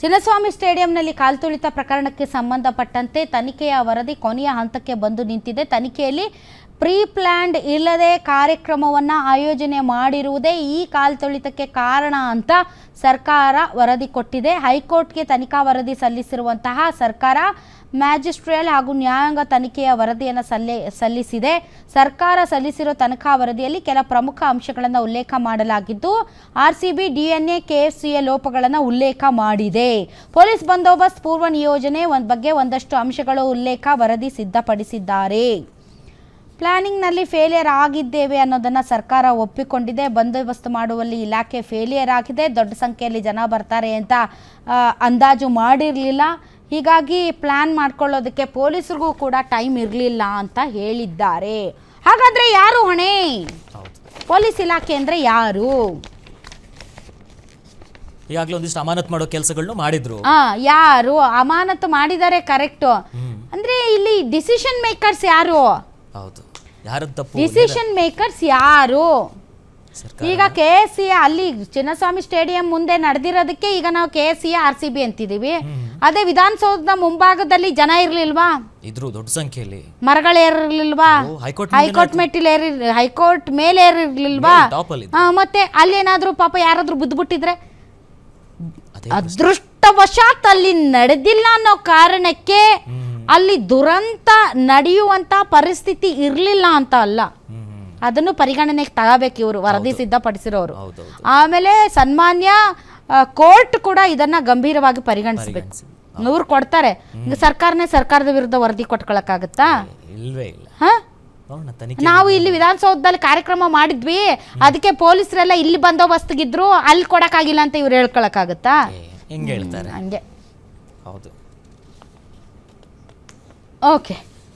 ಚಿನ್ನಸ್ವಾಮಿ ಸ್ಟೇಡಿಯಂನಲ್ಲಿ ಕಾಲ್ತುಳಿತ ಪ್ರಕರಣಕ್ಕೆ ಸಂಬಂಧಪಟ್ಟಂತೆ ತನಿಖೆಯ ವರದಿ ಕೊನೆಯ ಹಂತಕ್ಕೆ ಬಂದು ನಿಂತಿದೆ. ತನಿಖೆಯಲ್ಲಿ ಪ್ರೀ ಪ್ಲ್ಯಾಂಡ್ ಇಲ್ಲದೆ ಕಾರ್ಯಕ್ರಮವನ್ನು ಆಯೋಜನೆ ಮಾಡಿರುವುದೇ ಈ ಕಾಲ್ತುಳಿತಕ್ಕೆ ಕಾರಣ ಅಂತ ಸರ್ಕಾರ ವರದಿ ಕೊಟ್ಟಿದೆ. ಹೈಕೋರ್ಟ್ಗೆ ತನಿಖಾ ವರದಿ ಸಲ್ಲಿಸಿರುವಂತಹ ಸರ್ಕಾರ ಮ್ಯಾಜಿಸ್ಟ್ರಿಯಲ್ ಹಾಗೂ ನ್ಯಾಯಾಂಗ ತನಿಖೆಯ ವರದಿಯನ್ನು ಸಲ್ಲಿ, ಸಲ್ಲಿಸಿದೆ. ಸರ್ಕಾರ ಸಲ್ಲಿಸಿರೋ ತನಿಖಾ ವರದಿಯಲ್ಲಿ ಕೆಲ ಪ್ರಮುಖ ಅಂಶಗಳನ್ನು ಉಲ್ಲೇಖ ಮಾಡಲಾಗಿದ್ದು R C B D N A ಲೋಪಗಳನ್ನು ಉಲ್ಲೇಖ ಮಾಡಿದೆ. ಪೊಲೀಸ್ ಬಂದೋಬಸ್ತ್ ಪೂರ್ವ ನಿಯೋಜನೆ ಬಗ್ಗೆ ಒಂದಷ್ಟು ಅಂಶಗಳು ಉಲ್ಲೇಖ ವರದಿ ಸಿದ್ಧಪಡಿಸಿದ್ದಾರೆ. ಪ್ಲಾನಿಂಗ್ನಲ್ಲಿ ಫೇಲಿಯರ್ ಆಗಿದ್ದೇವೆ ಅನ್ನೋದನ್ನು ಸರ್ಕಾರ ಒಪ್ಪಿಕೊಂಡಿದೆ. ಬಂದೋಬಸ್ತ್ ಮಾಡುವಲ್ಲಿ ಇಲಾಖೆ ಫೇಲಿಯರ್ ಆಗಿದೆ. ದೊಡ್ಡ ಸಂಖ್ಯೆಯಲ್ಲಿ ಜನ ಬರ್ತಾರೆ ಅಂತ ಅಂದಾಜು ಮಾಡಿರಲಿಲ್ಲ. ಹೀಗಾಗಿ ಪ್ಲ್ಯಾನ್ ಮಾಡ್ಕೊಳ್ಳೋದಕ್ಕೆ ಪೊಲೀಸರಿಗೂ ಕೂಡ ಟೈಮ್ ಇರಲಿಲ್ಲ ಅಂತ ಹೇಳಿದ್ದಾರೆ. ಹಾಗಾದರೆ ಯಾರು ಹೊಣೆ? ಪೊಲೀಸ್ ಇಲಾಖೆ ಅಂದರೆ ಯಾರು? ಈಗಾಗಲೇ ಒಂದಿಷ್ಟು ಅಮಾನತ್ ಮಾಡೋ ಕೆಲಸಗಳನ್ನು ಮಾಡಿದ್ರು. ಆ ಯಾರು? ಅಮಾನತು ಮಾಡಿದ್ದಾರೆ ಕರೆಕ್ಟು. ಅಂದರೆ ಇಲ್ಲಿ ಡಿಸಿಷನ್ ಮೇಕರ್ಸ್ ಯಾರು? ಹೌದು. ಯಾರು ತಪ್ಪು? ಡಿಸಿಷನ್ ಮೇಕರ್ಸ್ ಯಾರು? ಸರ್ಕಾರ? ಈಗ ಕೆ ಎಸ್ ಸಿ ಅಲ್ಲಿ ಚಿನ್ನಸ್ವಾಮಿ ಸ್ಟೇಡಿಯಂ ಮುಂದೆ ನಡೆದಿರೋದಕ್ಕೆ ಈಗ ನಾವು K S C R C B ಅಂತಿದೀವಿ ಅದೇ ವಿಧಾನಸೌಧದ ಮುಂಭಾಗದಲ್ಲಿ ಜನ ಇರ್ಲಿಲ್ವಾ? ಇದ್ರು ದೊಡ್ಡ ಸಂಖ್ಯೆಯಲ್ಲಿ. ಮರಗಳು ಏರಿರ್ಲಿಲ್ವಾ? ಓ, ಹೈಕೋರ್ಟ್ ಹೈಕೋರ್ಟ್ ಮೆಟ್ಟಿಲ್ ಏರಿ ಹೈಕೋರ್ಟ್ ಮೇಲೆ ಏರಿರ್ಲಿಲ್ವಾ? ಟಾಪ್ ಅಲ್ಲಿ ಆ, ಮತ್ತೆ ಅಲ್ಲೇನಾದ್ರೂ ಪಾಪ ಯಾರಾದ್ರೂ ಬುದ್ಬಿಟ್ಟಿದ್ರೆ ಬಿಟ್ಟಿದ್ರೆ ಅದೃಷ್ಟವಶಾತ್ ಅಲ್ಲಿ ನಡೆದಿಲ್ಲ ಅನ್ನೋ ಕಾರಣಕ್ಕೆ ಅಲ್ಲಿ ದುರಂತ ನಡೆಯುವಂತ ಪರಿಸ್ಥಿತಿ ಇರಲಿಲ್ಲ ಅಂತ ಅಲ್ಲ. ಅದನ್ನು ಪರಿಗಣನೆಗೆ ತಗೋಬೇಕು ಇವರು ವರದಿ ಸಿದ್ಧಪಡಿಸಿರೋರು. ಆಮೇಲೆ ಸನ್ಮಾನ್ಯ ಕೋರ್ಟ್ ಕೂಡ ಇದನ್ನ ಗಂಭೀರವಾಗಿ ಪರಿಗಣಿಸಬೇಕು. ನೂರು ಕೊಡ್ತಾರೆ. ಸರ್ಕಾರನೇ ಸರ್ಕಾರದ ವಿರುದ್ಧ ವರದಿ ಕೊಟ್ಕೊಳಕ್ಕಾಗತ್ತಾ? ಇಲ್ವೇ ಇಲ್ಲ. ಹ? ನಾವು ಇಲ್ಲಿ ವಿಧಾನಸೌಧದಲ್ಲಿ ಕಾರ್ಯಕ್ರಮ ಮಾಡಿದ್ವಿ. ಅದಕ್ಕೆ ಪೊಲೀಸರೆಲ್ಲ ಇಲ್ಲಿ ಬಂದೋಬಸ್ತಿಗಿದ್ರು ಅಲ್ಲಿ ಕೊಡಕ್ಕಾಗಿಲ್ಲ ಅಂತ ಇವ್ರು ಹೇಳ್ಕೊಳಕ್ಕಾಗತ್ತಾ? ಹೇಳ್ತಾರೆ? ಹಂಗೆ. ಹೌದು. Okay.